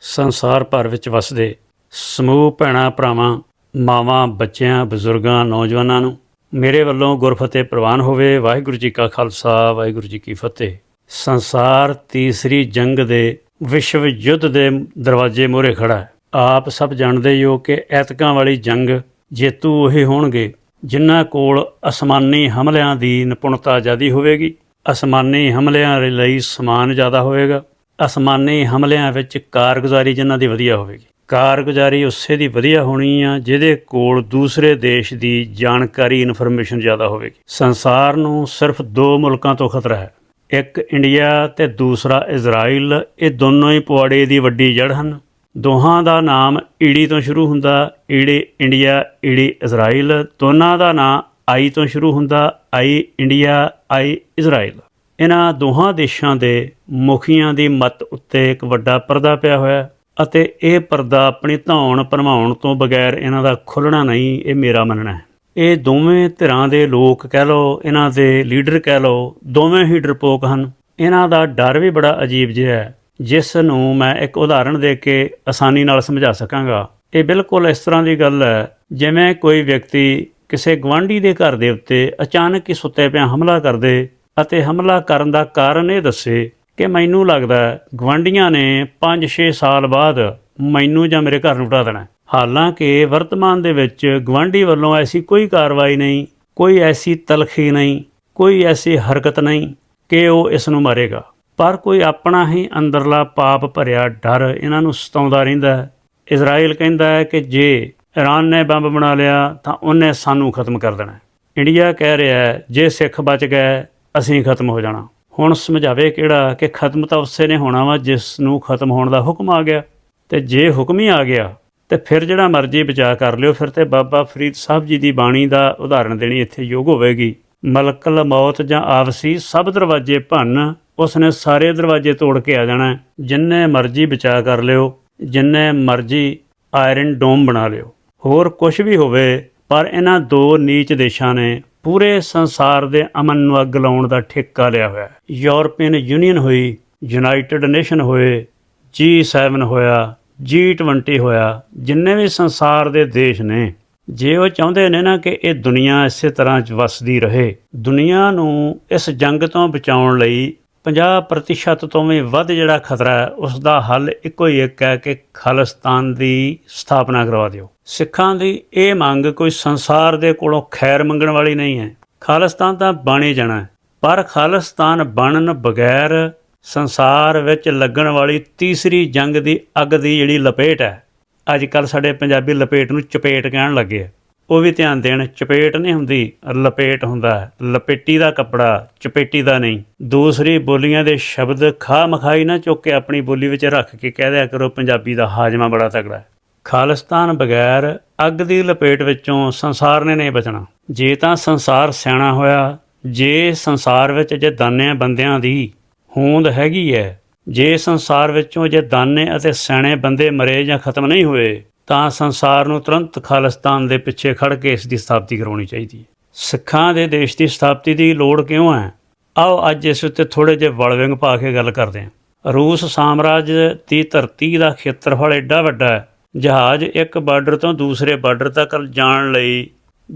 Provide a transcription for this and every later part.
ਸੰਸਾਰ ਭਰ ਵਿੱਚ ਵਸਦੇ ਸਮੂਹ ਭੈਣਾਂ ਭਰਾਵਾਂ, ਮਾਵਾਂ, ਬੱਚਿਆਂ, ਬਜ਼ੁਰਗਾਂ, ਨੌਜਵਾਨਾਂ ਨੂੰ ਮੇਰੇ ਵੱਲੋਂ ਗੁਰਫਤਿਹ ਪ੍ਰਵਾਨ ਹੋਵੇ। ਵਾਹਿਗੁਰੂ ਜੀ ਕਾ ਖਾਲਸਾ, ਵਾਹਿਗੁਰੂ ਜੀ ਕੀ ਫਤਿਹ। ਸੰਸਾਰ ਤੀਸਰੀ ਜੰਗ ਦੇ ਵਿਸ਼ਵ ਯੁੱਧ ਦੇ ਦਰਵਾਜ਼ੇ ਮੂਹਰੇ ਖੜਾ ਹੈ। ਆਪ ਸਭ ਜਾਣਦੇ ਹੋ ਕਿ ਐਤਕਾਂ ਵਾਲੀ ਜੰਗ ਜੇਤੂ ਉਹੀ ਹੋਣਗੇ, ਜਿਨ੍ਹਾਂ ਕੋਲ ਅਸਮਾਨੀ ਹਮਲਿਆਂ ਦੀ ਨਿਪੁੰਨਤਾ ਜ਼ਿਆਦੀ ਹੋਵੇਗੀ। ਅਸਮਾਨੀ ਹਮਲਿਆਂ ਲਈ ਸਮਾਨ ਜ਼ਿਆਦਾ ਹੋਵੇਗਾ। ਅਸਮਾਨੀ ਹਮਲਿਆਂ ਵਿੱਚ ਕਾਰਗੁਜ਼ਾਰੀ ਜਿਨ੍ਹਾਂ ਦੀ ਵਧੀਆ ਹੋਵੇਗੀ। ਕਾਰਗੁਜ਼ਾਰੀ ਉਸੇ ਦੀ ਵਧੀਆ ਹੋਣੀ ਆ, ਜਿਹਦੇ ਕੋਲ ਦੂਸਰੇ ਦੇਸ਼ ਦੀ ਜਾਣਕਾਰੀ, ਇਨਫੋਰਮੇਸ਼ਨ ਜ਼ਿਆਦਾ ਹੋਵੇਗੀ। ਸੰਸਾਰ ਨੂੰ ਸਿਰਫ ਦੋ ਮੁਲਕਾਂ ਤੋਂ ਖਤਰਾ ਹੈ। ਇੱਕ ਇੰਡੀਆ ਤੇ ਦੂਸਰਾ ਇਜ਼ਰਾਈਲ। ਇਹ ਦੋਨੋਂ ਹੀ ਪੁਆੜੇ ਦੀ ਵੱਡੀ ਜੜ ਹਨ। ਦੋਹਾਂ ਦਾ ਨਾਮ ਈੜੀ ਤੋਂ ਸ਼ੁਰੂ ਹੁੰਦਾ, ਈੜੀ ਇੰਡੀਆ, ਈੜੀ ਇਜ਼ਰਾਈਲ। ਦੋਨਾਂ ਦਾ ਨਾਮ ਆਈ ਤੋਂ ਸ਼ੁਰੂ ਹੁੰਦਾ, ਆਈ ਇੰਡੀਆ, ਆਈ ਇਜ਼ਰਾਈਲ। ਇਹਨਾਂ ਦੋਹਾਂ ਦੇਸ਼ਾਂ ਦੇ ਮੁਖੀਆਂ ਦੀ ਮਤ ਉੱਤੇ ਇੱਕ ਵੱਡਾ ਪਰਦਾ ਪਿਆ ਹੋਇਆ ਅਤੇ ਇਹ ਪਰਦਾ ਆਪਣੀ ਧੌਣ ਭਰਮਾਉਣ ਤੋਂ ਬਗੈਰ ਇਹਨਾਂ ਦਾ ਖੁੱਲਣਾ ਨਹੀਂ, ਇਹ ਮੇਰਾ ਮੰਨਣਾ ਹੈ। ਇਹ ਦੋਵੇਂ ਧਿਰਾਂ ਦੇ ਲੋਕ ਕਹਿ ਲਓ, ਇਹਨਾਂ ਦੇ ਲੀਡਰ ਕਹਿ ਲਓ, ਦੋਵੇਂ ਹੀ ਡਰਪੋਕ ਹਨ। ਇਹਨਾਂ ਦਾ ਡਰ ਵੀ ਬੜਾ ਅਜੀਬ ਜਿਹਾ ਹੈ, ਜਿਸ ਨੂੰ ਮੈਂ ਇੱਕ ਉਦਾਹਰਣ ਦੇ ਕੇ ਆਸਾਨੀ ਨਾਲ ਸਮਝਾ ਸਕਾਂਗਾ। ਇਹ ਬਿਲਕੁਲ ਇਸ ਤਰ੍ਹਾਂ ਦੀ ਗੱਲ ਹੈ, ਜਿਵੇਂ ਕੋਈ ਵਿਅਕਤੀ ਕਿਸੇ ਗਵਾਂਢੀ ਦੇ ਘਰ ਦੇ ਉੱਤੇ ਅਚਾਨਕ ਹੀ ਸੁੱਤੇ ਪਿਆ ਹਮਲਾ ਕਰਦੇ ਅਤੇ ਹਮਲਾ ਕਰਨ ਦਾ ਕਾਰਨ ਇਹ ਦੱਸੇ ਕਿ ਮੈਨੂੰ ਲੱਗਦਾ ਗਵਾਂਢੀਆਂ ਨੇ 5-6 ਸਾਲ ਬਾਅਦ ਮੈਨੂੰ ਜਾਂ ਮੇਰੇ ਘਰ ਨੂੰ ਢਾ ਦੇਣਾ ਹਾਲਾਂਕਿ ਵਰਤਮਾਨ ਦੇ ਵਿੱਚ ਗਵਾਂਢੀ ਵੱਲੋਂ ਐਸੀ ਕੋਈ ਕਾਰਵਾਈ ਨਹੀਂ, ਕੋਈ ਐਸੀ ਤਲਖੀ ਨਹੀਂ, ਕੋਈ ਐਸੀ ਹਰਕਤ ਨਹੀਂ ਕਿ ਉਹ ਇਸ ਨੂੰ ਮਾਰੇਗਾ। ਪਰ ਕੋਈ ਆਪਣਾ ਹੀ ਅੰਦਰਲਾ ਪਾਪ ਭਰਿਆ ਡਰ ਇਹਨਾਂ ਨੂੰ ਸਤਾਉਂਦਾ ਰਹਿੰਦਾ ਹੈ। ਇਜ਼ਰਾਈਲ ਕਹਿੰਦਾ ਹੈ ਕਿ ਜੇ ਈਰਾਨ ਨੇ ਬੰਬ ਬਣਾ ਲਿਆ ਤਾਂ ਉਹਨੇ ਸਾਨੂੰ ਖਤਮ ਕਰ ਦੇਣਾ ਇੰਡੀਆ ਕਹਿ ਰਿਹਾ ਹੈ, ਜੇ ਸਿੱਖ ਬਚ ਗਏ ਅਸੀਂ ਖਤਮ ਹੋ ਜਾਣਾ। ਹੁਣ ਸਮਝਾਵੇ ਕਿਹੜਾ ਕਿ ਖਤਮ ਤਾਂ ਉਸੇ ਨੇ ਹੋਣਾ ਵਾ, ਜਿਸ ਨੂੰ ਖਤਮ ਹੋਣ ਦਾ ਹੁਕਮ ਆ ਗਿਆ। ਤੇ ਜੇ ਹੁਕਮ ਹੀ ਆ ਗਿਆ, ਤੇ ਫਿਰ ਜਿਹੜਾ ਮਰਜ਼ੀ ਬਚਾ ਕਰ ਲਿਓ, ਫਿਰ ਤੇ ਬਾਬਾ ਫਰੀਦ ਸਾਹਿਬ ਜੀ ਦੀ ਬਾਣੀ ਦਾ ਉਦਾਹਰਣ ਦੇਣੀ ਇੱਥੇ ਯੋਗ ਹੋਵੇਗੀ। ਮਲਕਲ ਮੌਤ ਜਾਂ ਆਵਸੀ, ਸਭ ਦਰਵਾਜ਼ੇ ਭੰਨ, ਉਸਨੇ ਸਾਰੇ ਦਰਵਾਜ਼ੇ ਤੋੜ ਕੇ ਆ ਜਾਣਾ। ਜਿੰਨੇ ਮਰਜ਼ੀ ਬਚਾ ਕਰ ਲਿਓ, ਜਿੰਨੇ ਮਰਜ਼ੀ ਆਇਰਨ ਡੋਮ ਬਣਾ ਲਿਓ। ਹੋਰ ਕੁਝ ਵੀ ਹੋਵੇ, ਪਰ ਇਹਨਾਂ ਦੋ ਨੀਚ ਦੇਸ਼ਾਂ ਨੇ ਪੂਰੇ ਸੰਸਾਰ ਦੇ ਅਮਨ ਨੂੰ ਅੱਗ ਲਾਉਣ ਦਾ ਠੇਕਾ ਲਿਆ ਹੋਇਆ ਹੈ। ਯੂਰਪੀਅਨ ਯੂਨੀਅਨ ਹੋਈ, ਯੂਨਾਈਟਿਡ ਨੇਸ਼ਨ ਹੋਏ G7 ਹੋਇਆ G20 ਹੋਇਆ, ਜਿੰਨੇ ਵੀ ਸੰਸਾਰ ਦੇ ਦੇਸ਼ ਨੇ, ਜੇ ਉਹ ਚਾਹੁੰਦੇ ਨੇ ਨਾ ਕਿ ਇਹ ਦੁਨੀਆ ਇਸੇ ਤਰ੍ਹਾਂ ਚ ਵਸਦੀ ਰਹੇ, ਦੁਨੀਆ ਨੂੰ ਇਸ ਜੰਗ ਤੋਂ ਬਚਾਉਣ ਲਈ 50% ਤੋਂ ਵੀ ਵੱਧ ਜਿਹੜਾ ਖਤਰਾ ਹੈ ਉਸ ਦਾ ਹੱਲ ਇੱਕੋ ਹੀ ਇੱਕ ਹੈ ਕਿ ਖਾਲਿਸਤਾਨ ਦੀ ਸਥਾਪਨਾ ਕਰਵਾ ਦਿਓ। ਸਿੱਖਾਂ ਦੀ ਇਹ ਮੰਗ ਕੋਈ ਸੰਸਾਰ ਦੇ ਕੋਲੋਂ ਖੈਰ ਮੰਗਣ ਵਾਲੀ ਨਹੀਂ ਹੈ। ਖਾਲਿਸਤਾਨ ਤਾਂ ਬਣੇ ਜਾਣਾ ਪਰ ਖਾਲਿਸਤਾਨ ਬਣਨ ਬਗੈਰ ਸੰਸਾਰ ਵਿੱਚ ਲੱਗਣ ਵਾਲੀ ਤੀਸਰੀ ਜੰਗ ਦੀ ਅੱਗ ਦੀ ਜਿਹੜੀ ਲਪੇਟ ਹੈ, ਅੱਜ ਕੱਲ ਸਾਡੇ ਪੰਜਾਬੀ ਲਪੇਟ ਨੂੰ ਚਪੇਟ ਕਹਿਣ ਲੱਗੇ ਆ। ਉਹ ਵੀ ਧਿਆਨ ਦੇਣ, ਚਪੇਟ ਨਹੀਂ ਹੁੰਦੀ, ਲਪੇਟ ਹੁੰਦਾ ਲਪੇਟੀ ਦਾ ਕੱਪੜਾ, ਚਪੇਟੀ ਦਾ ਨਹੀਂ। ਦੂਸਰੀ, ਬੋਲੀਆਂ ਦੇ ਸ਼ਬਦ ਖਾ ਮਖਾਈ ਨਾ ਚੁੱਕ ਕੇ ਆਪਣੀ ਬੋਲੀ ਵਿੱਚ ਰੱਖ ਕੇ ਕਹਿ ਦਿਆ ਕਰੋ, ਪੰਜਾਬੀ ਦਾ ਹਾਜਮਾ ਬੜਾ ਤਗੜਾ ਹੈ। ਖਾਲਿਸਤਾਨ ਬਗੈਰ ਅੱਗ ਦੀ ਲਪੇਟ ਵਿੱਚੋਂ ਸੰਸਾਰ ਨੇ ਨਹੀਂ ਬਚਣਾ। ਜੇ ਤਾਂ ਸੰਸਾਰ ਸਿਆਣਾ ਹੋਇਆ, ਜੇ ਸੰਸਾਰ ਵਿੱਚ ਜੇ ਦਾਨਿਆਂ ਬੰਦਿਆਂ ਦੀ ਹੋਂਦ ਹੈਗੀ ਹੈ, ਜੇ ਸੰਸਾਰ ਵਿੱਚੋਂ ਜੇ ਦਾਨੇ ਅਤੇ ਸਿਆਣੇ ਬੰਦੇ ਮਰੇ ਜਾਂ ਖਤਮ ਨਹੀਂ ਹੋਏ ਤਾਂ ਸੰਸਾਰ ਨੂੰ ਤੁਰੰਤ ਖਾਲਿਸਤਾਨ ਦੇ ਪਿੱਛੇ ਖੜ ਕੇ ਇਸ ਦੀ ਸਥਾਪਤੀ ਕਰਵਾਉਣੀ ਚਾਹੀਦੀ ਹੈ। ਸਿੱਖਾਂ ਦੇ ਦੇਸ਼ ਦੀ ਸਥਾਪਤੀ ਦੀ ਲੋੜ ਕਿਉਂ ਹੈ? ਆਓ ਅੱਜ ਇਸ ਉੱਤੇ ਥੋੜੇ ਜਿਹੇ ਵਲਵਿੰਗ ਪਾ ਕੇ ਗੱਲ ਕਰਦੇ ਹਾਂ। ਰੂਸ ਸਾਮਰਾਜ ਦੀ ਧਰਤੀ ਦਾ ਖੇਤਰਫਲ ਐਡਾ ਵੱਡਾ ਹੈ। ਜਹਾਜ਼ ਇੱਕ ਬਾਰਡਰ ਤੋਂ ਦੂਸਰੇ ਬਾਰਡਰ ਤੱਕ ਜਾਣ ਲਈ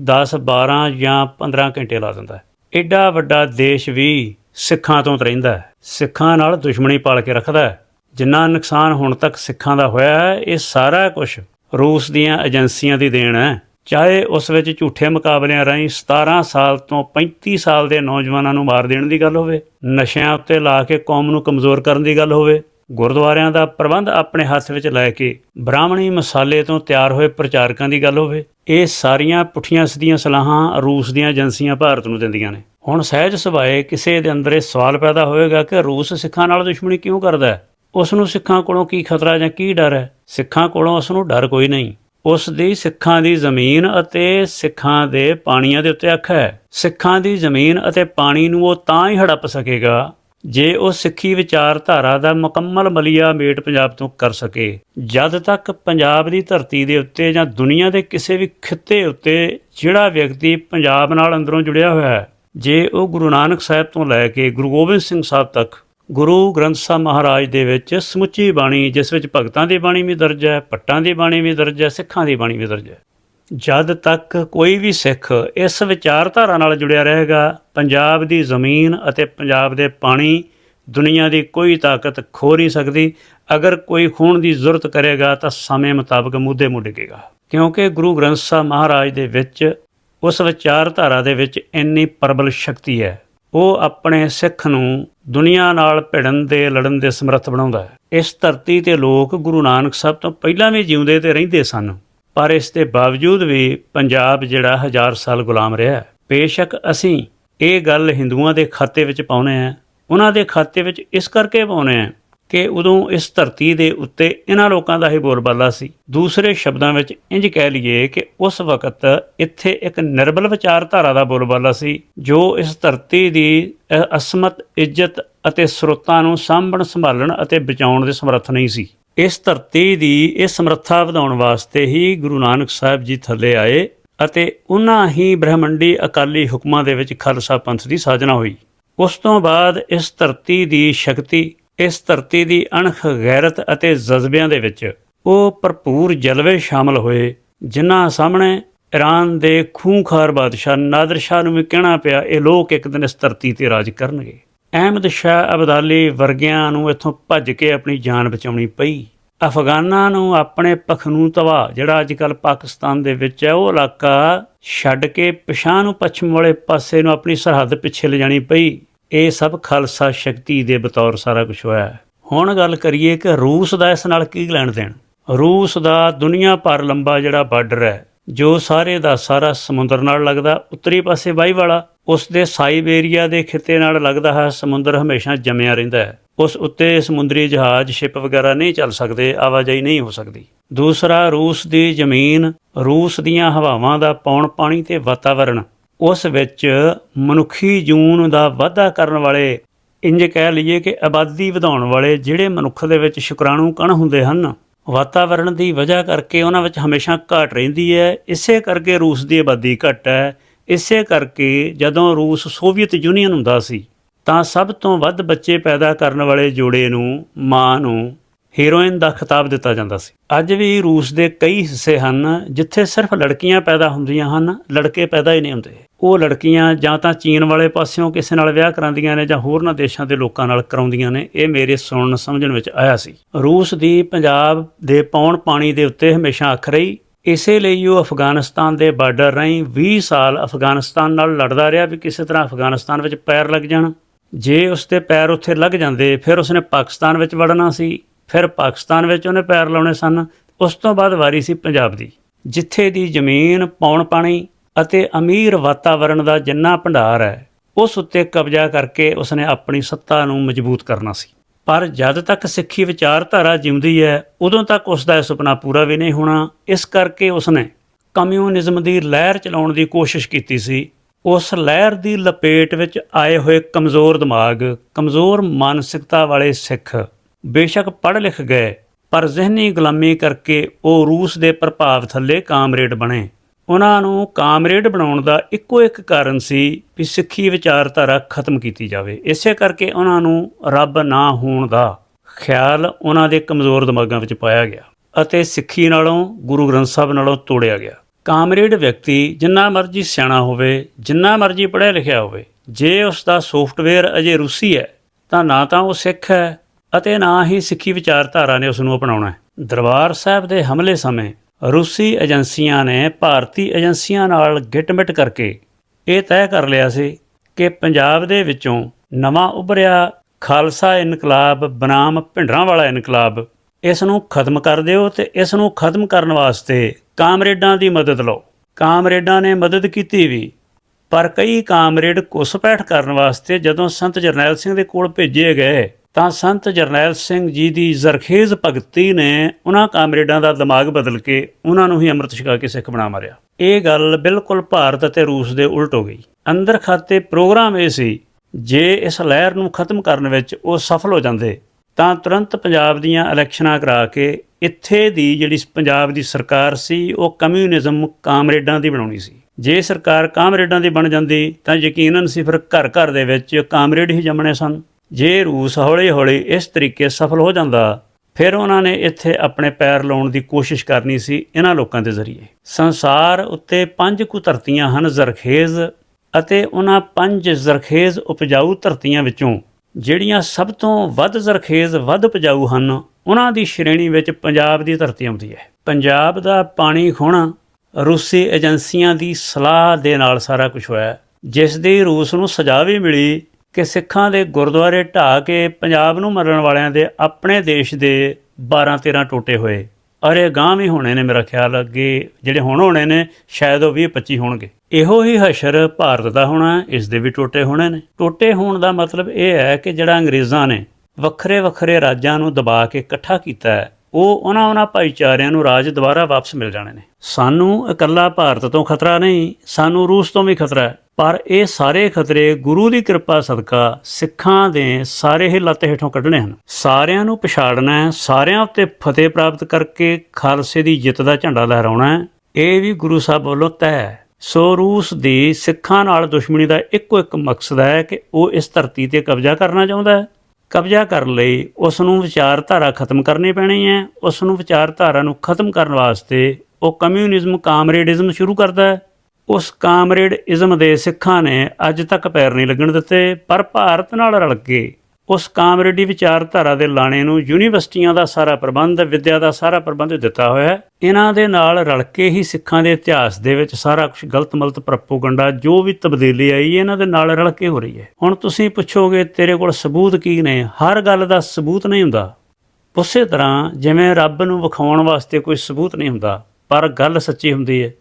10 12 ਜਾਂ 15 ਘੰਟੇ ਲਾ ਦਿੰਦਾ ਹੈ। ਐਡਾ ਵੱਡਾ ਦੇਸ਼ ਵੀ ਸਿੱਖਾਂ ਤੋਂ ਰਹਿੰਦਾ ਹੈ। ਸਿੱਖਾਂ ਨਾਲ ਦੁਸ਼ਮਣੀ ਪਾਲ ਕੇ ਰੱਖਦਾ ਹੈ। ਜਿੰਨਾ ਨੁਕਸਾਨ ਹੁਣ ਤੱਕ ਸਿੱਖਾਂ ਦਾ ਹੋਇਆ ਹੈ, ਇਹ ਸਾਰਾ ਕੁਝ ਰੂਸ ਦੀਆਂ ਏਜੰਸੀਆਂ ਦੀ ਦੇਣ ਹੈ। ਚਾਹੇ ਉਸ ਵਿੱਚ ਝੂਠੇ ਮੁਕਾਬਲਿਆਂ ਰਾਹੀਂ 17 ਸਾਲ ਤੋਂ 35 ਸਾਲ ਦੇ ਨੌਜਵਾਨਾਂ ਨੂੰ ਮਾਰ ਦੇਣ ਦੀ ਗੱਲ ਹੋਵੇ, ਨਸ਼ਿਆਂ ਉੱਤੇ ਲਾ ਕੇ ਕੌਮ ਨੂੰ ਕਮਜ਼ੋਰ ਕਰਨ ਦੀ ਗੱਲ ਹੋਵੇ, ਗੁਰਦੁਆਰਿਆਂ ਦਾ ਪ੍ਰਬੰਧ ਆਪਣੇ ਹੱਥ ਵਿੱਚ ਲੈ ਕੇ ਬ੍ਰਾਹਮਣੀ ਮਸਾਲੇ ਤੋਂ ਤਿਆਰ ਹੋਏ ਪ੍ਰਚਾਰਕਾਂ ਦੀ ਗੱਲ ਹੋਵੇ, ਇਹ ਸਾਰੀਆਂ ਪੁੱਠੀਆਂ ਸਿੱਧੀਆਂ ਸਲਾਹਾਂ ਰੂਸ ਦੀਆਂ ਏਜੰਸੀਆਂ ਭਾਰਤ ਨੂੰ ਦਿੰਦੀਆਂ ਨੇ। ਹੁਣ ਸਹਿਜ ਸੁਭਾਏ ਕਿਸੇ ਦੇ ਅੰਦਰ ਇਹ ਸਵਾਲ ਪੈਦਾ ਹੋਏਗਾ ਕਿ ਰੂਸ ਸਿੱਖਾਂ ਨਾਲ ਦੁਸ਼ਮਣੀ ਕਿਉਂ ਕਰਦਾ ਹੈ? ਉਸ ਨੂੰ ਸਿੱਖਾਂ ਕੋਲੋਂ ਕੀ ਖਤਰਾ ਜਾਂ ਕੀ ਡਰ ਹੈ? ਸਿੱਖਾਂ ਕੋਲੋਂ ਉਸ ਨੂੰ ਡਰ ਕੋਈ ਨਹੀਂ। ਉਸ ਦੀ ਸਿੱਖਾਂ ਦੀ ਜ਼ਮੀਨ ਅਤੇ ਸਿੱਖਾਂ ਦੇ ਪਾਣੀਆਂ ਦੇ ਉੱਤੇ ਅੱਖ ਹੈ। ਸਿੱਖਾਂ ਦੀ ਜ਼ਮੀਨ ਅਤੇ ਪਾਣੀ ਨੂੰ ਉਹ ਤਾਂ ਹੀ ਹੜੱਪ ਸਕੇਗਾ, ਜੇ ਉਹ ਸਿੱਖੀ ਵਿਚਾਰਧਾਰਾ ਦਾ ਮੁਕੰਮਲ ਮਲੀਆ ਮੇਟ ਪੰਜਾਬ ਤੋਂ ਕਰ ਸਕੇ। ਜਦ ਤੱਕ ਪੰਜਾਬ ਦੀ ਧਰਤੀ ਦੇ ਉੱਤੇ ਜਾਂ ਦੁਨੀਆ ਦੇ ਕਿਸੇ ਵੀ ਖਿੱਤੇ ਉੱਤੇ ਜਿਹੜਾ ਵਿਅਕਤੀ ਪੰਜਾਬ ਨਾਲ ਅੰਦਰੋਂ ਜੁੜਿਆ ਹੋਇਆ ਹੈ, ਜੇ ਉਹ ਗੁਰੂ ਨਾਨਕ ਸਾਹਿਬ ਤੋਂ ਲੈ ਕੇ ਗੁਰੂ ਗੋਬਿੰਦ ਸਿੰਘ ਸਾਹਿਬ ਤੱਕ ਗੁਰੂ ਗ੍ਰੰਥ ਸਾਹਿਬ ਮਹਾਰਾਜ ਦੇ ਵਿੱਚ ਸਮੁੱਚੀ ਬਾਣੀ, ਜਿਸ ਵਿੱਚ ਭਗਤਾਂ ਦੀ ਬਾਣੀ ਵੀ ਦਰਜ ਹੈ ਪੱਟਾਂ ਦੀ ਬਾਣੀ ਵੀ ਦਰਜ ਹੈ, ਸਿੱਖਾਂ ਦੀ ਬਾਣੀ ਵੀ ਦਰਜ ਹੈ। ਜਦ ਤੱਕ ਕੋਈ ਵੀ ਸਿੱਖ ਇਸ ਵਿਚਾਰਧਾਰਾ ਨਾਲ ਜੁੜਿਆ ਰਹੇਗਾ, ਪੰਜਾਬ ਦੀ ਜ਼ਮੀਨ ਅਤੇ ਪੰਜਾਬ ਦੇ ਪਾਣੀ, ਦੁਨੀਆ ਦੀ ਕੋਈ ਤਾਕਤ ਖੋ ਨਹੀਂ ਸਕਦੀ। ਅਗਰ ਕੋਈ ਖੂਨ ਦੀ ਜ਼ਰੂਰਤ ਕਰੇਗਾ ਤਾਂ ਸਮੇਂ ਮੁਤਾਬਕ ਮੁੱਦੇ ਮੁੱਢ ਕਿਉਂਕਿ ਗੁਰੂ ਗ੍ਰੰਥ ਸਾਹਿਬ ਮਹਾਰਾਜ ਦੇ ਵਿੱਚ, ਉਸ ਵਿਚਾਰਧਾਰਾ ਦੇ ਵਿੱਚ ਇੰਨੀ ਪ੍ਰਬਲ ਸ਼ਕਤੀ ਹੈ। ਉਹ ਆਪਣੇ ਸਿੱਖ ਨੂੰ ਦੁਨੀਆ ਨਾਲ ਭਿੜਨ ਦੇ ਲੜਨ ਦੇ ਸਮਰੱਥ ਬਣਾਉਂਦਾ ਹੈ। ਇਸ ਧਰਤੀ ਤੇ ਲੋਕ ਗੁਰੂ ਨਾਨਕ ਸਾਹਿਬ ਤੋਂ ਪਹਿਲਾਂ ਵੀ ਜਿਉਂਦੇ ਤੇ ਰਹਿੰਦੇ ਸਨ। ਪਰ ਇਸ ਦੇ ਬਾਵਜੂਦ ਵੀ ਪੰਜਾਬ ਜਿਹੜਾ ਹਜ਼ਾਰ ਸਾਲ ਗੁਲਾਮ ਰਿਹਾ ਹੈ। ਬੇਸ਼ੱਕ ਅਸੀਂ ਇਹ ਗੱਲ ਹਿੰਦੂਆਂ ਦੇ ਖਾਤੇ ਵਿੱਚ ਪਾਉਨੇ ਆ। ਉਹਨਾਂ ਦੇ ਖਾਤੇ ਵਿੱਚ ਇਸ ਕਰਕੇ ਪਾਉਨੇ ਆ ਕਿ ਉਦੋਂ ਇਸ ਧਰਤੀ ਦੇ ਉੱਤੇ ਇਹਨਾਂ ਲੋਕਾਂ ਦਾ ਹੀ ਬੋਲਬਾਲਾ ਸੀ। ਦੂਸਰੇ ਸ਼ਬਦਾਂ ਵਿੱਚ ਇੰਜ ਕਹਿ ਲਈਏ ਕਿ ਉਸ ਵਕਤ ਇੱਥੇ ਇੱਕ ਨਿਰਬਲ ਵਿਚਾਰਧਾਰਾ ਦਾ ਬੋਲਬਾਲਾ ਸੀ, ਜੋ ਇਸ ਧਰਤੀ ਦੀ ਅਸਮਤ, ਇੱਜ਼ਤ ਅਤੇ ਸਰੋਤਾਂ ਨੂੰ ਸਾਂਭਣ, ਸੰਭਾਲਣ ਅਤੇ ਬਚਾਉਣ ਦੇ ਸਮਰੱਥ ਨਹੀਂ ਸੀ। ਇਸ ਧਰਤੀ ਦੀ ਇਹ ਸਮਰੱਥਾ ਵਧਾਉਣ ਵਾਸਤੇ ਹੀ ਗੁਰੂ ਨਾਨਕ ਸਾਹਿਬ ਜੀ ਥੱਲੇ ਆਏ ਅਤੇ ਉਹਨਾਂ ਹੀ ਬ੍ਰਹਮੰਡੀ ਅਕਾਲੀ ਹੁਕਮਾਂ ਦੇ ਵਿੱਚ ਖਾਲਸਾ ਪੰਥ ਦੀ ਸਾਜਨਾ ਹੋਈ। ਉਸ ਤੋਂ ਬਾਅਦ ਇਸ ਧਰਤੀ ਦੀ ਸ਼ਕਤੀ ਇਸ ਧਰਤੀ ਦੀ ਅਣਖ ਗੈਰਤ ਅਤੇ ਜਜ਼ਬਿਆਂ ਦੇ ਵਿੱਚ ਉਹ ਭਰਪੂਰ ਜਲਵੇ ਸ਼ਾਮਲ ਹੋਏ, ਜਿਨ੍ਹਾਂ ਸਾਹਮਣੇ ਈਰਾਨ ਦੇ ਖੂੰਖਾਰ ਬਾਦਸ਼ਾਹ ਨਾਦਰ ਸ਼ਾਹ ਨੂੰ ਵੀ ਕਹਿਣਾ ਪਿਆ, ਇਹ ਲੋਕ ਇੱਕ ਦਿਨ ਇਸ ਧਰਤੀ ਤੇ ਰਾਜ ਕਰਨਗੇ। ਅਹਿਮਦ ਸ਼ਾਹ ਅਬਦਾਲੀ ਵਰਗਿਆਂ ਨੂੰ ਇੱਥੋਂ ਭੱਜ ਕੇ ਆਪਣੀ ਜਾਨ ਬਚਾਉਣੀ ਪਈ। ਅਫਗਾਨਾਂ ਨੂੰ ਆਪਣੇ ਪਖਨੂਤਵਾ ਜਿਹੜਾ ਅੱਜ ਕੱਲ ਪਾਕਿਸਤਾਨ ਦੇ ਵਿੱਚ ਹੈ, ਉਹ ਇਲਾਕਾ ਛੱਡ ਕੇ ਪਛਾਂ ਨੂੰ ਪੱਛਮ ਵਾਲੇ ਪਾਸੇ ਨੂੰ ਆਪਣੀ ਸਰਹੱਦ ਪਿੱਛੇ ਲਿਜਾਣੀ ਪਈ। ਇਹ ਸਭ ਖਾਲਸਾ ਸ਼ਕਤੀ ਦੇ ਬਤੌਰ ਸਾਰਾ ਕੁਝ ਹੋਇਆ ਹੈ। ਹੁਣ ਗੱਲ ਕਰੀਏ ਕਿ ਰੂਸ ਦਾ ਇਸ ਨਾਲ ਕੀ ਲੈਣ ਦੇਣ? ਰੂਸ ਦਾ ਦੁਨੀਆ ਭਰ ਲੰਬਾ ਜਿਹੜਾ ਬਾਰਡਰ ਹੈ, ਜੋ ਸਾਰੇ ਦਾ ਸਾਰਾ ਸਮੁੰਦਰ ਨਾਲ ਲੱਗਦਾ, ਉੱਤਰੀ ਪਾਸੇ ਵਾਈ ਵਾਲਾ ਉਸ ਦੇ ਸਾਈਬੇਰੀਆ ਦੇ ਖਿੱਤੇ ਨਾਲ ਲੱਗਦਾ ਹੈ ਸਮੁੰਦਰ ਹਮੇਸ਼ਾ ਜੰਮਿਆ ਰਹਿੰਦਾ ਹੈ। ਉਸ ਉੱਤੇ ਸਮੁੰਦਰੀ ਜਹਾਜ਼, ਸ਼ਿਪ ਵਗੈਰਾ ਨਹੀਂ ਚੱਲ ਸਕਦੇ, ਆਵਾਜਾਈ ਨਹੀਂ ਹੋ ਸਕਦੀ। ਦੂਸਰਾ, ਰੂਸ ਦੀ ਜ਼ਮੀਨ, ਰੂਸ ਦੀਆਂ ਹਵਾਵਾਂ ਦਾ ਪੌਣ ਪਾਣੀ ਤੇ ਵਾਤਾਵਰਣ ਉਸ ਵਿੱਚ ਮਨੁੱਖੀ ਜੂਨ ਦਾ ਵਾਧਾ ਕਰਨ ਵਾਲੇ, ਇੰਜ ਕਹਿ ਲਈਏ ਕਿ ਆਬਾਦੀ ਵਧਾਉਣ ਵਾਲੇ ਜਿਹੜੇ ਮਨੁੱਖ ਦੇ ਵਿੱਚ ਸ਼ੁਕਰਾਣੂ ਕਣ ਹੁੰਦੇ ਹਨ, ਵਾਤਾਵਰਣ ਦੀ ਵਜ੍ਹਾ ਕਰਕੇ ਉਹਨਾਂ ਵਿੱਚ ਹਮੇਸ਼ਾ ਘਾਟ ਰਹਿੰਦੀ ਹੈ। ਇਸੇ ਕਰਕੇ ਰੂਸ ਦੀ ਆਬਾਦੀ ਘੱਟ ਹੈ। ਇਸੇ ਕਰਕੇ ਜਦੋਂ ਰੂਸ ਸੋਵੀਅਤ ਯੂਨੀਅਨ ਹੁੰਦਾ ਸੀ, ਤਾਂ ਸਭ ਤੋਂ ਵੱਧ ਬੱਚੇ ਪੈਦਾ ਕਰਨ ਵਾਲੇ ਜੋੜੇ ਨੂੰ, ਮਾਂ ਨੂੰ ਹੀਰੋਇਨ ਦਾ ਖਿਤਾਬ ਦਿੱਤਾ ਜਾਂਦਾ ਸੀ। ਅੱਜ ਵੀ ਰੂਸ ਦੇ ਕਈ ਹਿੱਸੇ ਹਨ ਜਿੱਥੇ ਸਿਰਫ ਲੜਕੀਆਂ ਪੈਦਾ ਹੁੰਦੀਆਂ ਹਨ, ਲੜਕੇ ਪੈਦਾ ਹੀ ਨਹੀਂ ਹੁੰਦੇ। ਉਹ ਲੜਕੀਆਂ ਜਾਂ ਤਾਂ ਚੀਨ ਵਾਲੇ ਪਾਸਿਓਂ ਕਿਸੇ ਨਾਲ ਵਿਆਹ ਕਰਾਉਂਦੀਆਂ ਨੇ ਜਾਂ ਹੋਰਨਾਂ ਦੇਸ਼ਾਂ ਦੇ ਲੋਕਾਂ ਨਾਲ ਕਰਾਉਂਦੀਆਂ ਨੇ, ਇਹ ਮੇਰੇ ਸੁਣਨ ਸਮਝਣ ਵਿੱਚ ਆਇਆ ਸੀ। ਰੂਸ ਦੀ ਪੰਜਾਬ ਦੇ ਪੌਣ ਪਾਣੀ ਦੇ ਉੱਤੇ ਹਮੇਸ਼ਾ ਅੱਖ ਰਹੀ, ਇਸੇ ਲਈ ਉਹ ਅਫਗਾਨਿਸਤਾਨ ਦੇ ਬਾਰਡਰ ਰਾਹੀਂ 20 ਸਾਲ ਅਫਗਾਨਿਸਤਾਨ ਨਾਲ ਲੜਦਾ ਰਿਹਾ ਵੀ ਕਿਸੇ ਤਰ੍ਹਾਂ ਅਫਗਾਨਿਸਤਾਨ ਵਿੱਚ ਪੈਰ ਲੱਗ ਜਾਣ। ਜੇ ਉਸ ਦੇ ਪੈਰ ਉੱਥੇ ਲੱਗ ਜਾਂਦੇ, ਫਿਰ ਉਸਨੇ ਪਾਕਿਸਤਾਨ ਵਿੱਚ ਵੜਨਾ ਸੀ। ਫਿਰ ਪਾਕਿਸਤਾਨ ਵਿੱਚ ਉਹਨੇ ਪੈਰ ਲਾਉਣੇ ਸਨ। ਉਸ ਤੋਂ ਬਾਅਦ ਵਾਰੀ ਸੀ ਪੰਜਾਬ ਦੀ, ਜਿੱਥੇ ਦੀ ਜ਼ਮੀਨ, ਪੌਣ ਪਾਣੀ ਅਤੇ ਅਮੀਰ ਵਾਤਾਵਰਣ ਦਾ ਜਿੰਨਾ ਭੰਡਾਰ ਹੈ, ਉਸ ਉੱਤੇ ਕਬਜ਼ਾ ਕਰਕੇ ਉਸਨੇ ਆਪਣੀ ਸੱਤਾ ਨੂੰ ਮਜ਼ਬੂਤ ਕਰਨਾ ਸੀ। ਪਰ ਜਦ ਤੱਕ ਸਿੱਖੀ ਵਿਚਾਰਧਾਰਾ ਜਿਉਂਦੀ ਹੈ, ਉਦੋਂ ਤੱਕ ਉਸ ਦਾ ਇਹ ਸੁਪਨਾ ਪੂਰਾ ਵੀ ਨਹੀਂ ਹੋਣਾ। ਇਸ ਕਰਕੇ ਉਸਨੇ ਕਮਿਊਨਿਜ਼ਮ ਦੀ ਲਹਿਰ ਚਲਾਉਣ ਦੀ ਕੋਸ਼ਿਸ਼ ਕੀਤੀ ਸੀ। ਉਸ ਲਹਿਰ ਦੀ ਲਪੇਟ ਵਿੱਚ ਆਏ ਹੋਏ ਕਮਜ਼ੋਰ ਦਿਮਾਗ, ਕਮਜ਼ੋਰ ਮਾਨਸਿਕਤਾ ਵਾਲੇ ਸਿੱਖ ਬੇਸ਼ੱਕ ਪੜ੍ਹ ਲਿਖ ਗਏ, ਪਰ ਜ਼ਿਹਨੀ ਗੁਲਾਮੀ ਕਰਕੇ ਉਹ ਰੂਸ ਦੇ ਪ੍ਰਭਾਵ ਥੱਲੇ ਕਾਮਰੇਡ ਬਣੇ। ਉਹਨਾਂ ਨੂੰ ਕਾਮਰੇਡ ਬਣਾਉਣ ਦਾ ਇੱਕੋ ਇੱਕ ਕਾਰਨ ਸੀ ਵੀ ਸਿੱਖੀ ਵਿਚਾਰਧਾਰਾ ਖਤਮ ਕੀਤੀ ਜਾਵੇ। ਇਸੇ ਕਰਕੇ ਉਹਨਾਂ ਨੂੰ ਰੱਬ ਨਾ ਹੋਣ ਦਾ ਖਿਆਲ ਉਹਨਾਂ ਦੇ ਕਮਜ਼ੋਰ ਦਿਮਾਗਾਂ ਵਿੱਚ ਪਾਇਆ ਗਿਆ ਅਤੇ ਸਿੱਖੀ ਨਾਲੋਂ, ਗੁਰੂ ਗ੍ਰੰਥ ਸਾਹਿਬ ਨਾਲੋਂ ਤੋੜਿਆ ਗਿਆ। ਕਾਮਰੇਡ ਵਿਅਕਤੀ ਜਿੰਨਾ ਮਰਜ਼ੀ ਸਿਆਣਾ ਹੋਵੇ, ਜਿੰਨਾ ਮਰਜ਼ੀ ਪੜ੍ਹਿਆ ਲਿਖਿਆ ਹੋਵੇ, ਜੇ ਉਸ ਦਾ ਸੌਫਟਵੇਅਰ ਅਜੇ ਰੂਸੀ ਹੈ, ਤਾਂ ਨਾ ਤਾਂ ਉਹ ਸਿੱਖ ਹੈ ਅਤੇ ਨਾ ਹੀ ਸਿੱਖੀ ਵਿਚਾਰਧਾਰਾ ਨੇ ਉਸ ਨੂੰ ਅਪਣਾਉਣਾ ਹੈ। ਦਰਬਾਰ ਸਾਹਿਬ ਦੇ ਹਮਲੇ ਸਮੇਂ ਰੂਸੀ ਏਜੰਸੀਆਂ ਨੇ ਭਾਰਤੀ ਏਜੰਸੀਆਂ ਨਾਲ ਗਿੱਟਮਿਟ ਕਰਕੇ ਇਹ ਤੈਅ ਕਰ ਲਿਆ ਸੀ ਕਿ ਪੰਜਾਬ ਦੇ ਵਿੱਚੋਂ ਨਵਾਂ ਉਭਰਿਆ ਖਾਲਸਾ ਇਨਕਲਾਬ, ਬਨਾਮ ਭਿੰਡਰਾਂ ਵਾਲਾ ਇਨਕਲਾਬ, ਇਸ ਨੂੰ ਖਤਮ ਕਰ ਦਿਓ ਤੇ ਇਸ ਨੂੰ ਖਤਮ ਕਰਨ ਵਾਸਤੇ ਕਾਮਰੇਡਾਂ ਦੀ ਮਦਦ ਲਓ। ਕਾਮਰੇਡਾਂ ਨੇ ਮਦਦ ਕੀਤੀ ਵੀ, ਪਰ ਕਈ ਕਾਮਰੇਡ ਘੁਸਪੈਠ ਕਰਨ ਵਾਸਤੇ ਜਦੋਂ ਸੰਤ ਜਰਨੈਲ ਸਿੰਘ ਦੇ ਕੋਲ ਭੇਜੇ ਗਏ ਤਾਂ ਸੰਤ ਜਰਨੈਲ ਸਿੰਘ ਜੀ ਦੀ ਜ਼ਰਖੇਜ਼ ਭਗਤੀ ਨੇ ਉਹਨਾਂ ਕਾਮਰੇਡਾਂ ਦਾ ਦਿਮਾਗ ਬਦਲ ਕੇ ਉਹਨਾਂ ਨੂੰ ਹੀ ਅੰਮ੍ਰਿਤ ਛਕਾ ਕੇ ਸਿੱਖ ਬਣਾ ਮਾਰਿਆ। ਇਹ ਗੱਲ ਬਿਲਕੁਲ ਭਾਰਤ ਅਤੇ ਰੂਸ ਦੇ ਉਲਟ ਹੋ ਗਈ। ਅੰਦਰ ਖਾਤੇ ਪ੍ਰੋਗਰਾਮ ਇਹ ਸੀ, ਜੇ ਇਸ ਲਹਿਰ ਨੂੰ ਖਤਮ ਕਰਨ ਵਿੱਚ ਉਹ ਸਫਲ ਹੋ ਜਾਂਦੇ, ਤਾਂ ਤੁਰੰਤ ਪੰਜਾਬ ਦੀਆਂ ਇਲੈਕਸ਼ਨਾਂ ਕਰਾ ਕੇ ਇੱਥੇ ਦੀ ਜਿਹੜੀ ਪੰਜਾਬ ਦੀ ਸਰਕਾਰ ਸੀ, ਉਹ ਕਮਿਊਨਿਜ਼ਮ ਕਾਮਰੇਡਾਂ ਦੀ ਬਣਾਉਣੀ ਸੀ। ਜੇ ਸਰਕਾਰ ਕਾਮਰੇਡਾਂ ਦੀ ਬਣ ਜਾਂਦੀ, ਤਾਂ ਯਕੀਨਨ ਸੀ ਫਿਰ ਘਰ ਘਰ ਦੇ ਵਿੱਚ ਕਾਮਰੇਡ ਹੀ ਜੰਮਣੇ ਸਨ। ਜੇ ਰੂਸ ਹੌਲੀ-ਹੌਲੀ ਇਸ ਤਰੀਕੇ ਸਫਲ ਹੋ ਜਾਂਦਾ, ਫਿਰ ਉਹਨਾਂ ਨੇ ਇੱਥੇ ਆਪਣੇ ਪੈਰ ਲਾਉਣ ਦੀ ਕੋਸ਼ਿਸ਼ ਕਰਨੀ ਸੀ ਇਹਨਾਂ ਲੋਕਾਂ ਦੇ ਜ਼ਰੀਏ। ਸੰਸਾਰ ਉੱਤੇ ਪੰਜ ਕੁ ਧਰਤੀਆਂ ਹਨ ਜ਼ਰਖੇਜ਼ ਅਤੇ ਉਹਨਾਂ ਪੰਜ ਜ਼ਰਖੇਜ਼ ਉਪਜਾਊ ਧਰਤੀਆਂ ਵਿੱਚੋਂ ਜਿਹੜੀਆਂ ਸਭ ਤੋਂ ਵੱਧ ਜ਼ਰਖੇਜ਼ ਵੱਧ ਉਪਜਾਊ ਹਨ, ਉਹਨਾਂ ਦੀ ਸ਼੍ਰੇਣੀ ਵਿੱਚ ਪੰਜਾਬ ਦੀ ਧਰਤੀ ਆਉਂਦੀ ਹੈ। ਪੰਜਾਬ ਦਾ ਪਾਣੀ ਖੋਣਾ ਰੂਸੀ ਏਜੰਸੀਆਂ ਦੀ ਸਲਾਹ ਦੇ ਨਾਲ ਸਾਰਾ ਕੁਝ ਹੋਇਆ। ਜਿਸ ਦੀ ਰੂਸ ਨੂੰ ਸਜ਼ਾ ਵੀ ਮਿਲੀ ਕਿ ਸਿੱਖਾਂ ਦੇ ਗੁਰਦੁਆਰੇ ਢਾਹ ਕੇ ਪੰਜਾਬ ਨੂੰ ਮਰਨ ਵਾਲਿਆਂ ਦੇ ਆਪਣੇ ਦੇਸ਼ ਦੇ 12 13 ਟੋਟੇ ਹੋਏ। ਔਰ ਇਹ ਗਾਂ ਵੀ ਹੋਣੇ ਨੇ ਮੇਰਾ ਖਿਆਲ ਅੱਗੇ, ਜਿਹੜੇ ਹੁਣ ਹੋਣੇ ਨੇ, ਸ਼ਾਇਦ ਉਹ 20 25 ਹੋਣਗੇ। ਇਹੋ ਹੀ ਹਸ਼ਰ ਭਾਰਤ ਦਾ ਹੋਣਾ, ਇਸ ਦੇ ਵੀ ਟੋਟੇ ਹੋਣੇ ਨੇ। ਟੋਟੇ ਹੋਣ ਦਾ ਮਤਲਬ ਇਹ ਹੈ ਕਿ ਜਿਹੜਾ ਅੰਗਰੇਜ਼ਾਂ ਨੇ ਵੱਖਰੇ ਵੱਖਰੇ ਰਾਜਾਂ ਨੂੰ ਦਬਾ ਕੇ ਇਕੱਠਾ ਕੀਤਾ ਹੈ, ਉਹ ਉਹਨਾਂ ਉਹਨਾਂ ਭਾਈਚਾਰਿਆਂ ਨੂੰ ਰਾਜ ਦੁਬਾਰਾ ਵਾਪਸ ਮਿਲ ਜਾਣੇ ਨੇ। ਸਾਨੂੰ ਇਕੱਲਾ ਭਾਰਤ ਤੋਂ ਖਤਰਾ ਨਹੀਂ, ਸਾਨੂੰ ਰੂਸ ਤੋਂ ਵੀ ਖਤਰਾ ਹੈ। ਪਰ ਇਹ ਸਾਰੇ ਖਤਰੇ ਗੁਰੂ ਦੀ ਕਿਰਪਾ ਸਦਕਾ ਸਿੱਖਾਂ ਦੇ ਸਾਰੇ ਹੀ ਲੱਤ ਹੇਠੋਂ ਕੱਢਣੇ ਹਨ। ਸਾਰਿਆਂ ਨੂੰ ਪਛਾੜਨਾ ਹੈ, ਸਾਰਿਆਂ ਉੱਤੇ ਫਤਿਹ ਪ੍ਰਾਪਤ ਕਰਕੇ ਖਾਲਸੇ ਦੀ ਜਿੱਤ ਦਾ ਝੰਡਾ ਲਹਿਰਾਉਣਾ ਹੈ। ਇਹ ਵੀ ਗੁਰੂ ਸਾਹਿਬ ਵੱਲੋਂ ਤੈਅ ਹੈ। ਸੋ ਰੂਸ ਦੀ ਸਿੱਖਾਂ ਨਾਲ ਦੁਸ਼ਮਣੀ ਦਾ ਇੱਕੋ ਇੱਕ ਮਕਸਦ ਹੈ ਕਿ ਉਹ ਇਸ ਧਰਤੀ ਤੇ ਕਬਜ਼ਾ ਕਰਨਾ ਚਾਹੁੰਦਾ ਹੈ। ਕਬਜ਼ਾ ਕਰਨ ਲਈ ਉਸ ਨੂੰ ਵਿਚਾਰਧਾਰਾ ਖਤਮ ਕਰਨੀ ਪੈਣੀ ਹੈ। ਉਸ ਨੂੰ ਵਿਚਾਰਧਾਰਾ ਨੂੰ ਖਤਮ ਕਰਨ ਵਾਸਤੇ ਉਹ ਕਮਿਊਨਿਜ਼ਮ, ਕਾਮਰੇਡਿਜ਼ਮ ਸ਼ੁਰੂ ਕਰਦਾ ਹੈ। ਉਸ ਕਾਮਰੇਡ ਇਜ਼ਮ ਦੇ ਸਿੱਖਾਂ ਨੇ ਅੱਜ ਤੱਕ ਪੈਰ ਨਹੀਂ ਲੱਗਣ ਦਿੱਤੇ, ਪਰ ਭਾਰਤ ਨਾਲ ਰਲ ਕੇ ਉਸ ਕਾਮਰੇਡੀ ਵਿਚਾਰਧਾਰਾ ਦੇ ਲਾਣੇ ਨੂੰ ਯੂਨੀਵਰਸਿਟੀਆਂ ਦਾ ਸਾਰਾ ਪ੍ਰਬੰਧ, ਵਿਦਿਆ ਦਾ ਸਾਰਾ ਪ੍ਰਬੰਧ ਦਿੱਤਾ ਹੋਇਆ ਹੈ। ਇਹਨਾਂ ਦੇ ਨਾਲ ਰਲ ਕੇ ਹੀ ਸਿੱਖਾਂ ਦੇ ਇਤਿਹਾਸ ਦੇ ਵਿੱਚ ਸਾਰਾ ਕੁਝ ਗਲਤ ਮਲਤ ਪ੍ਰਪੋਗੰਡਾ ਜੋ ਵੀ ਤਬਦੀਲੀ ਆਈ, ਇਹਨਾਂ ਦੇ ਨਾਲ ਰਲ ਕੇ ਹੋ ਰਹੀ ਹੈ। ਹੁਣ ਤੁਸੀਂ ਪੁੱਛੋਗੇ, ਤੇਰੇ ਕੋਲ ਸਬੂਤ ਕੀ ਨੇ? ਹਰ ਗੱਲ ਦਾ ਸਬੂਤ ਨਹੀਂ ਹੁੰਦਾ। ਉਸੇ ਤਰ੍ਹਾਂ ਜਿਵੇਂ ਰੱਬ ਨੂੰ ਵਿਖਾਉਣ ਵਾਸਤੇ ਕੋਈ ਸਬੂਤ ਨਹੀਂ ਹੁੰਦਾ, ਪਰ ਗੱਲ ਸੱਚੀ ਹੁੰਦੀ ਹੈ।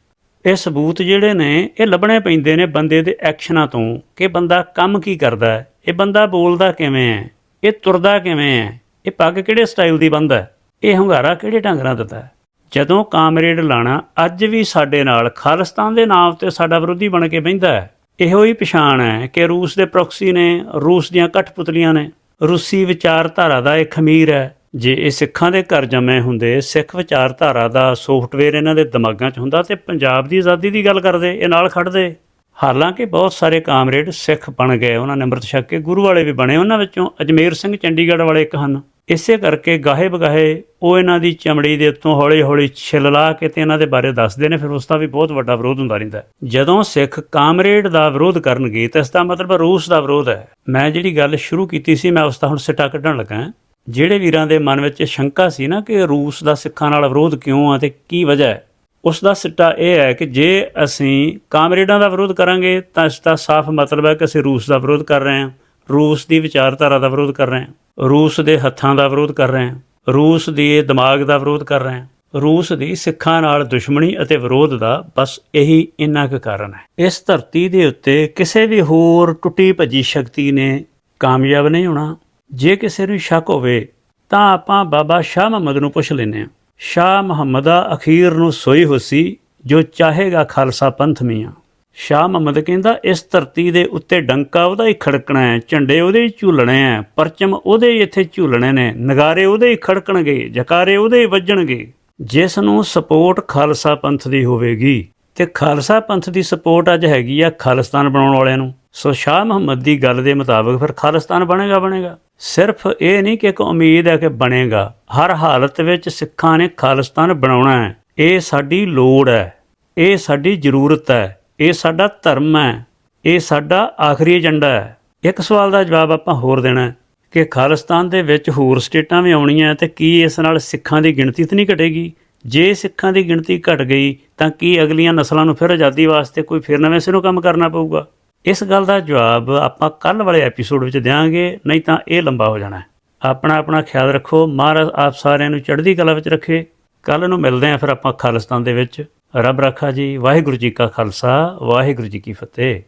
ਇਹ ਸਬੂਤ ਜਿਹੜੇ ਨੇ, ਇਹ ਲੱਭਣੇ ਪੈਂਦੇ ਨੇ ਬੰਦੇ ਦੇ ਐਕਸ਼ਨਾਂ ਤੋਂ ਕਿ ਬੰਦਾ ਕੰਮ ਕੀ ਕਰਦਾ ਹੈ, ਇਹ ਬੰਦਾ ਬੋਲਦਾ ਕਿਵੇਂ ਹੈ, ਇਹ ਤੁਰਦਾ ਕਿਵੇਂ ਹੈ, ਇਹ ਪੱਗ ਕਿਹੜੇ ਸਟਾਈਲ ਦੀ ਬੰਦਾ ਹੈ, ਇਹ ਹੰਗਾਰਾ ਕਿਹੜੇ ਢੰਗ ਨਾਲ ਦਿੱਤਾ ਹੈ। ਜਦੋਂ ਕਾਮਰੇਡ ਲਾਣਾ ਅੱਜ ਵੀ ਸਾਡੇ ਨਾਲ ਖਾਲਿਸਤਾਨ ਦੇ ਨਾਮ ਤੇ ਸਾਡਾ ਵਿਰੋਧੀ ਬਣ ਕੇ ਬਹਿੰਦਾ ਹੈ, ਇਹੋ ਹੀ ਪਛਾਣ ਹੈ ਕਿ ਰੂਸ ਦੇ ਪ੍ਰੋਕਸੀ ਨੇ, ਰੂਸ ਦੀਆਂ ਕਠਪੁਤਲੀਆਂ ਨੇ, ਰੂਸੀ ਵਿਚਾਰਧਾਰਾ ਦਾ ਇਹ ਖਮੀਰ ਹੈ ਜੇ ਇਹ ਸਿੱਖਾਂ ਦੇ ਘਰ ਜੰਮੇ ਹੁੰਦੇ, ਸਿੱਖ ਵਿਚਾਰਧਾਰਾ ਦਾ ਸੌਫਟਵੇਅਰ ਇਹਨਾਂ ਦੇ ਦਿਮਾਗਾਂ 'ਚ ਹੁੰਦਾ ਤੇ ਪੰਜਾਬ ਦੀ ਆਜ਼ਾਦੀ ਦੀ ਗੱਲ ਕਰਦੇ, ਇਹ ਨਾਲ ਖੜਦੇ ਹਾਲਾਂਕਿ ਬਹੁਤ ਸਾਰੇ ਕਾਮਰੇਡ ਸਿੱਖ ਬਣ ਗਏ, ਉਹਨਾਂ ਨੇ ਅੰਮ੍ਰਿਤ ਛਕ ਕੇ ਗੁਰੂ ਵਾਲੇ ਵੀ ਬਣੇ, ਉਹਨਾਂ ਵਿੱਚੋਂ ਅਜਮੇਰ ਸਿੰਘ ਚੰਡੀਗੜ੍ਹ ਵਾਲੇ ਇੱਕ ਹਨ। ਇਸੇ ਕਰਕੇ ਗਾਹੇ ਬਗਾਹੇ ਉਹ ਇਹਨਾਂ ਦੀ ਚਮੜੀ ਦੇ ਉੱਤੋਂ ਹੌਲੀ-ਹੌਲੀ ਛਿੱਲਲਾ ਕੇ ਤੇ ਇਹਨਾਂ ਦੇ ਬਾਰੇ ਦੱਸਦੇ ਨੇ, ਫਿਰ ਉਸ ਦਾ ਵੀ ਬਹੁਤ ਵੱਡਾ ਵਿਰੋਧ ਹੁੰਦਾ ਰਹਿੰਦਾ ਜਦੋਂ ਸਿੱਖ ਕਾਮਰੇਡ ਦਾ ਵਿਰੋਧ ਕਰਨਗੇ, ਤਾਂ ਇਸ ਦਾ ਮਤਲਬ ਰੂਸ ਦਾ ਵਿਰੋਧ ਹੈ। ਮੈਂ ਜਿਹੜੀ ਗੱਲ ਸ਼ੁਰੂ ਕੀਤੀ ਸੀ, ਮੈਂ ਉਸ ਦਾ ਹੁਣ ਸਿੱਟਾ ਕੱਢਣ ਲੱਗਾ ਜਿਹੜੇ ਵੀਰਾਂ ਦੇ ਮਨ ਵਿੱਚ ਸ਼ੰਕਾ ਸੀ ਨਾ ਕਿ ਰੂਸ ਦਾ ਸਿੱਖਾਂ ਨਾਲ ਵਿਰੋਧ ਕਿਉਂ ਆ ਤੇ ਕੀ ਵਜ੍ਹਾ ਹੈ, ਉਸ ਦਾ ਸਿੱਟਾ ਇਹ ਹੈ ਕਿ ਜੇ ਅਸੀਂ ਕਾਮਰੇਡਾਂ ਦਾ ਵਿਰੋਧ ਕਰਾਂਗੇ ਤਾਂ ਇਸ ਦਾ ਸਾਫ਼ ਮਤਲਬ ਹੈ ਕਿ ਅਸੀਂ ਰੂਸ ਦਾ ਵਿਰੋਧ ਕਰ ਰਹੇ ਹਾਂ, ਰੂਸ ਦੀ ਵਿਚਾਰਧਾਰਾ ਦਾ ਵਿਰੋਧ ਕਰ ਰਹੇ ਹਾਂ, ਰੂਸ ਦੇ ਹੱਥਾਂ ਦਾ ਵਿਰੋਧ ਕਰ ਰਹੇ ਹਾਂ, ਰੂਸ ਦੇ ਦਿਮਾਗ ਦਾ ਵਿਰੋਧ ਕਰ ਰਹੇ ਹਾਂ, ਰੂਸ ਦੀ ਸਿੱਖਾਂ ਨਾਲ ਦੁਸ਼ਮਣੀ ਅਤੇ ਵਿਰੋਧ ਦਾ ਬਸ ਇਹੀ ਇੰਨਾ ਕੁ ਕਾਰਨ ਹੈ। ਇਸ ਧਰਤੀ ਦੇ ਉੱਤੇ ਕਿਸੇ ਵੀ ਹੋਰ ਟੁੱਟੀ ਭੱਜੀ ਸ਼ਕਤੀ ਨੇ ਕਾਮਯਾਬ ਨਹੀਂ ਹੋਣਾ ਜੇ ਕਿਸੇ ਨੂੰ ਸ਼ੱਕ ਹੋਵੇ, ਤਾਂ ਆਪਾਂ ਬਾਬਾ ਸ਼ਾਹ ਮੁਹੰਮਦ ਨੂੰ ਪੁੱਛ ਲੈਨੇ ਆ ਸ਼ਾਹ ਮੁਹੰਮਦਾ ਅਖੀਰ ਨੂੰ ਸੋਈ ਹੋਸੀ ਜੋ ਚਾਹੇਗਾ ਖਾਲਸਾ ਪੰਥ ਮੀਆਂ। ਸ਼ਾਹ ਮੁਹੰਮਦ ਕਹਿੰਦਾ, ਇਸ ਧਰਤੀ ਦੇ ਉੱਤੇ ਡੰਕਾ ਉਹਦਾ ਹੀ ਖੜਕਣਾ ਹੈ, ਝੰਡੇ ਉਹਦੇ ਹੀ ਝੂਲਣੇ ਆ ਪਰਚਮ ਉਹਦੇ ਹੀ ਇੱਥੇ ਝੂਲਣੇ ਨੇ, ਨਗਾਰੇ ਉਹਦੇ ਹੀ ਖੜਕਣਗੇ, ਜਕਾਰੇ ਉਹਦੇ ਹੀ ਵੱਜਣਗੇ। ਜਿਸ ਨੂੰ ਸਪੋਰਟ ਖਾਲਸਾ ਪੰਥ ਦੀ ਹੋਵੇਗੀ, ਤੇ ਖਾਲਸਾ ਪੰਥ ਦੀ ਸਪੋਰਟ ਅੱਜ ਹੈਗੀ ਆ ਖਾਲਿਸਤਾਨ ਬਣਾਉਣ ਵਾਲਿਆਂ ਨੂੰ। ਸੋ ਸ਼ਾਹ ਮੁਹੰਮਦ ਦੀ ਗੱਲ ਦੇ ਮੁਤਾਬਕ ਫਿਰ ਖਾਲਿਸਤਾਨ ਬਣੇਗਾ ਬਣੇਗਾ। ਸਿਰਫ ਇਹ ਨਹੀਂ ਕਿ ਇੱਕ ਉਮੀਦ ਹੈ ਕਿ ਬਣੇਗਾ। ਹਰ ਹਾਲਤ ਵਿੱਚ ਸਿੱਖਾਂ ਨੇ ਖਾਲਿਸਤਾਨ ਬਣਾਉਣਾ ਹੈ। ਇਹ ਸਾਡੀ ਲੋੜ ਹੈ। ਇਹ ਸਾਡੀ ਜ਼ਰੂਰਤ ਹੈ। ਇਹ ਸਾਡਾ ਧਰਮ ਹੈ। ਇਹ ਸਾਡਾ ਆਖਰੀ ਏਜੰਡਾ ਹੈ। ਇੱਕ ਸਵਾਲ ਦਾ ਜਵਾਬ ਆਪਾਂ ਹੋਰ ਦੇਣਾ ਕਿ ਖਾਲਿਸਤਾਨ ਦੇ ਵਿੱਚ ਹੋਰ ਸਟੇਟਾਂ ਵੀ ਆਉਣੀਆਂ ਤੇ ਕੀ ਇਸ ਨਾਲ ਸਿੱਖਾਂ ਦੀ ਗਿਣਤੀ ਤਾਂ ਨਹੀਂ ਘਟੇਗੀ? ਜੇ ਸਿੱਖਾਂ ਦੀ ਗਿਣਤੀ ਘਟ ਗਈ, ਤਾਂ ਕੀ ਅਗਲੀਆਂ ਨਸਲਾਂ ਨੂੰ ਫਿਰ ਆਜ਼ਾਦੀ ਵਾਸਤੇ ਕੋਈ ਫਿਰ ਨਵੇਂ ਸਿਰੋਂ ਕੰਮ ਕਰਨਾ ਪਊਗਾ? ਇਸ ਗੱਲ ਦਾ ਜਵਾਬ ਆਪਾਂ ਕੱਲ ਵਾਲੇ ਐਪੀਸੋਡ ਵਿੱਚ ਦੇਵਾਂਗੇ ਨਹੀਂ ਤਾਂ ਇਹ ਲੰਬਾ ਹੋ ਜਾਣਾ ਆਪਣਾ ਆਪਣਾ ਖਿਆਲ ਰੱਖੋ, ਮਹਾਰਾਜ ਆਪ ਸਾਰਿਆਂ ਨੂੰ ਚੜ੍ਹਦੀ ਕਲਾ ਵਿੱਚ ਰੱਖੇ। ਕੱਲ ਨੂੰ ਮਿਲਦੇ ਆਂ ਫਿਰ ਆਪਾਂ ਖਾਲਿਸਤਾਨ ਦੇ ਵਿੱਚ। ਰੱਬ ਰਾਖਾ ਜੀ, ਵਾਹਿਗੁਰੂ ਜੀ ਕਾ ਖਾਲਸਾ, ਵਾਹਿਗੁਰੂ ਜੀ ਕੀ ਫਤਿਹ।